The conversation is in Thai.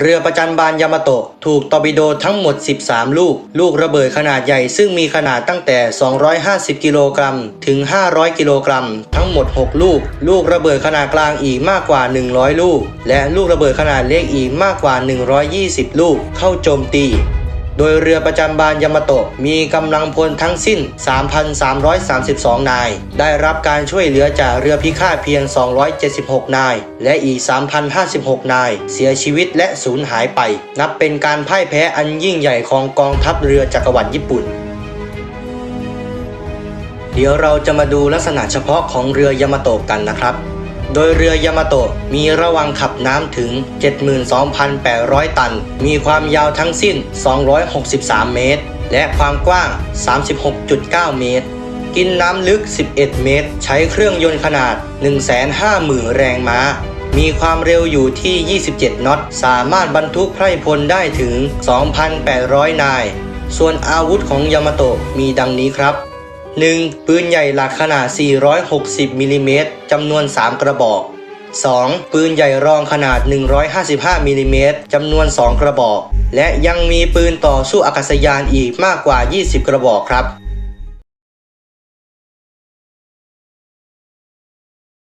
เรือประจันบานยามาโตะถูกตอร์ปิโดทั้งหมด 13 ลูก ลูกระเบิดขนาดใหญ่ซึ่งมีขนาดตั้งแต่ 250 กิโลกรัมถึง 500 กิโลกรัม ทั้งหมด 6 ลูก ลูกระเบิดขนาดกลางอีกมากกว่า 100 ลูก และลูกระเบิดขนาดเล็กอีกมากกว่า 120 ลูก เข้าโจมตี โดยเรือประจำบานยามาโตะมีกำลังพลทั้งสิ้น 3,332 นาย ได้รับการช่วยเหลือจากเรือพิฆาตเพียง 276 นาย และอีก 3,056 นาย เสียชีวิตและสูญหายไป นับเป็นการพ่ายแพ้อันยิ่งใหญ่ของกองทัพเรือจักรวรรดิญี่ปุ่นเดี๋ยวเราจะมาดูลักษณะเฉพาะของเรือยามาโตะกันนะครับ โดยเรือยามาโตะมีระวังขับน้ำถึง 72,800 ตัน มีความยาวทั้งสิ้น 263 เมตร และความกว้าง 36.9 เมตร กินน้ำลึก 11 เมตร ใช้เครื่องยนต์ขนาด 150,000 แรงม้า มีความเร็วอยู่ที่ 27 น็อต สามารถบรรทุกไพรพลได้ถึง 2,800 นาย ส่วนอาวุธของยามาโตะมีดังนี้ครับ 1. ปืนใหญ่หลักขนาด 460มิลลิเมตรจำนวน 3 กระบอก 2. ปืนใหญ่รองขนาด 155มิลลิเมตรจำนวน 2 กระบอก และยังมีปืนต่อสู้อากาศยานอีกมากกว่า 20 กระบอกครับ